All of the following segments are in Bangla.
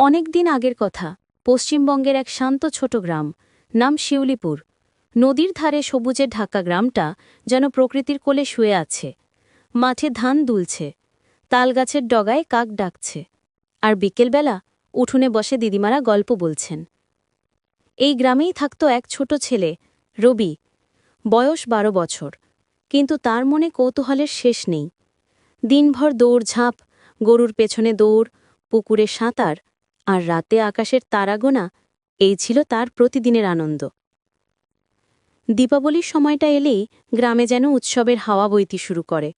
অনেক দিন আগের কথা। পশ্চিমবঙ্গের এক শান্ত ছোট গ্রাম, নাম শিউলিপুর। নদীর ধারে সবুজে ঢাকা গ্রামটা যেন প্রকৃতির কোলে শুয়ে আছে। মাঠে ধান দুলছে। তালগাছের ডগায় কাক ডাকছে। আর বিকেলবেলা উঠোনে বসে দিদিমারা গল্প বলছেন। এই গ্রামেই থাকত এক ছোট ছেলে, রবি। বয়স বারো বছর। কিন্তু তার মনে কৌতূহলের শেষ নেই। দিনভর দৌড়ঝাঁপ, গরুর পেছনে দৌড়, পুকুরে সাঁতার আর রাতে আকাশের তারাগোনা, এই ছিল তার প্রতিদিনের আনন্দ। দীপাবলির সময়টা এলেই গ্রামে যেন উৎসবের হাওয়া বইতে শুরু করে।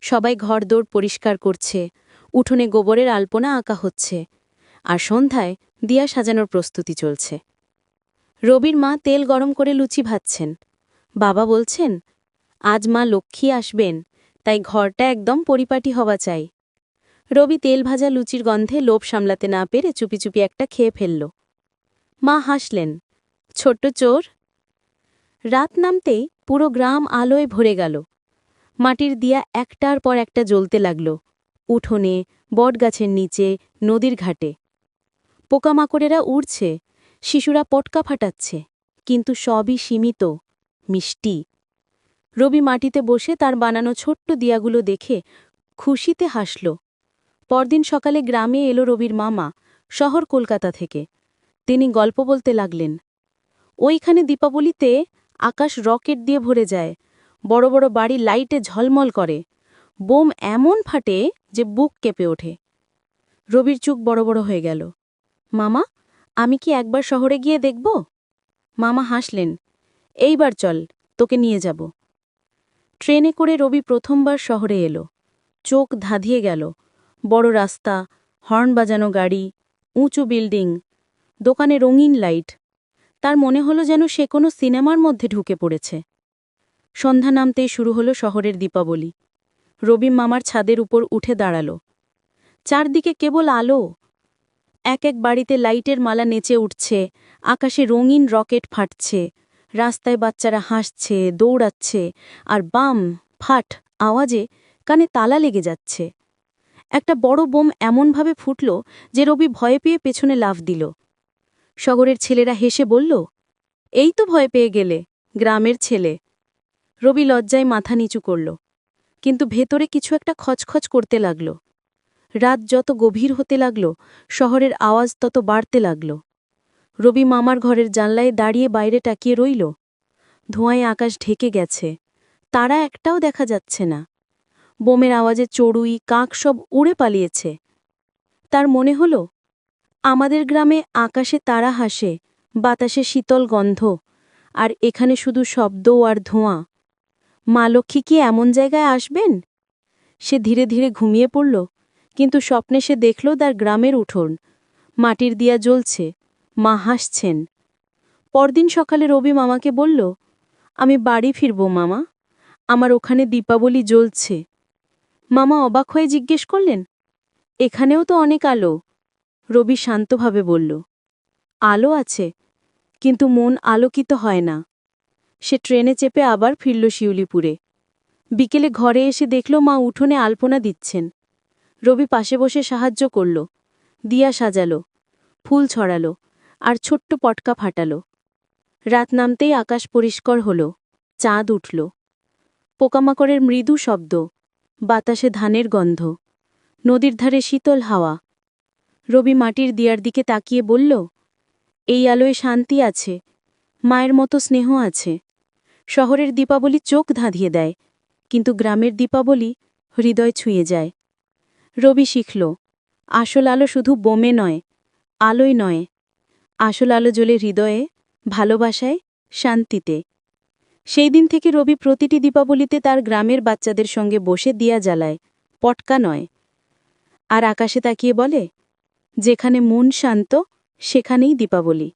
সবাই ঘরদোর পরিষ্কার করছে, উঠোনে গোবরের আলপনা আঁকা হচ্ছে, আর সন্ধ্যায় দিয়া সাজানোর প্রস্তুতি চলছে। রবির মা তেল গরম করে লুচি ভাজছেন। বাবা বলছেন, আজ মা লক্ষ্মী আসবেন, তাই ঘরটা একদম পরিপাটি হওয়া চাই। রবি তেল ভাজা লুচির গন্ধে লোভ সামলাতে না পেরে চুপি চুপি একটা খেয়ে ফেলল। মা হাসলেন, ছোট্ট চোর, রাত নামতেই পুরো গ্রাম আলোয় ভরে গেল। মাটির দিয়া একটার পর একটা জ্বলতে লাগল, উঠোনে, বটগাছের নিচে, নদীর ঘাটে। পোকামাকড়েরা উড়ছে, শিশুরা পটকা ফাটাচ্ছে, কিন্তু সবই সীমিত, মিষ্টি। রবি মাটিতে বসে তার বানানো ছোট্ট দিয়াগুলো দেখে খুশিতে হাসল। পরদিন সকালে গ্রামে এলো রবির মামা, শহর কলকাতা থেকে। তিনি গল্প বলতে লাগলেন, ওইখানে দীপাবলিতে আকাশ রকেট দিয়ে ভরে যায়, বড় বড় বাড়ি লাইটে ঝলমল করে, বোম এমন ফাটে যে বুক কেঁপে ওঠে। রবির চুক বড় বড় হয়ে গেল, মামা, আমি কি একবার শহরে গিয়ে দেখব? মামা হাসলেন, এইবার চল, তোকে নিয়ে যাব। ট্রেনে করে রবি প্রথমবার শহরে এলো, চোখ ধাঁধিয়ে গেল বড় রাস্তা, হর্ন বাজানো গাড়ি, উঁচু বিল্ডিং, দোকানে রঙিন লাইট। তার মনে হলো যেন সে কোনো সিনেমার মধ্যে ঢুকে পড়েছে। সন্ধ্যা নামতেই শুরু হলো শহরের দীপাবলি। রবি মামার ছাদের উপর উঠে দাঁড়াল। চারদিকে কেবল আলো। এক এক বাড়িতে লাইটের মালা নেচে উঠছে, আকাশে রঙিন রকেট ফাটছে, রাস্তায় বাচ্চারা হাসছে, দৌড়াচ্ছে, আর বাম, ফাট, আওয়াজে কানে তালা লেগে যাচ্ছে। একটা বড় বোম এমনভাবে ফুটল যে রবি ভয়ে পেয়ে পেছনে লাফ দিল। শহরের ছেলেরা হেসে বলল, এই তো ভয় পেয়ে গেলে, গ্রামের ছেলে। রবি লজ্জায় মাথা নিচু করল, কিন্তু ভেতরে কিছু একটা খচখচ করতে লাগল। রাত যত গভীর হতে লাগল, শহরের আওয়াজ তত বাড়তে লাগল। রবি মামার ঘরের জানলায় দাঁড়িয়ে বাইরে টাকিয়ে রইল। ধোঁয়ায় আকাশ ঢেকে গেছে, তারা একটাও দেখা যাচ্ছে না। বোমের আওয়াজে চড়ুই, কাক সব উড়ে পালিয়েছে। তার মনে হল, আমাদের গ্রামে আকাশে তারা হাসে, বাতাসে শীতল গন্ধ, আর এখানে শুধু শব্দ আর ধোঁয়া। মা লক্ষ্মী কি এমন জায়গায় আসবেন? সে ধীরে ধীরে ঘুমিয়ে পড়ল, কিন্তু স্বপ্নে সে দেখল তার গ্রামের উঠোন। মাটির দিয়া জ্বলছে, মা হাসছেন। পরদিন সকালে রবি মামাকে বলল, আমি বাড়ি ফিরব মামা, আমার ওখানে দীপাবলি জ্বলছে। মামা অবাক হয়ে জিজ্ঞেস করলেন, এখানেও তো অনেক আলো। রবি শান্তভাবে বলল, আলো আছে, কিন্তু মন আলোকিত হয় না। সে ট্রেনে চেপে আবার ফিরল শিউলিপুরে। বিকেলে ঘরে এসে দেখল মা উঠোনে আলপনা দিচ্ছেন। রবি পাশে বসে সাহায্য করল, দিয়া সাজালো, ফুল ছড়ালো আর ছোট্ট পটকা ফাটালো। রাত নামতেই আকাশ পরিষ্কার হল, চাঁদ উঠল। পোকামাকড়ের মৃদু শব্দ বাতাসে ধানের গন্ধ। নদীর ধারে শীতল হাওয়া। রবি মাটির দিয়ার দিকে তাকিয়ে বলল, এই আলোয় শান্তি আছে, মায়ের মতো স্নেহ আছে। শহরের দীপাবলি চোখ ধাঁধিয়ে দেয়, কিন্তু গ্রামের দীপাবলি হৃদয় ছুঁয়ে যায় রবি শিখল, আসল আলো শুধু বোমে নয়, আলোয় নয়। আসল আলো জ্বলে হৃদয়ে, ভালোবাসায়, শান্তিতে। সেই দিন থেকে রবি প্রতিটি দীপাবলিতে তার গ্রামের বাচ্চাদের সঙ্গে বসে দিয়া জ্বালায়, পটকা নয়। আর আকাশে তাকিয়ে বলে, যেখানে মন শান্ত, সেখানেই দীপাবলি।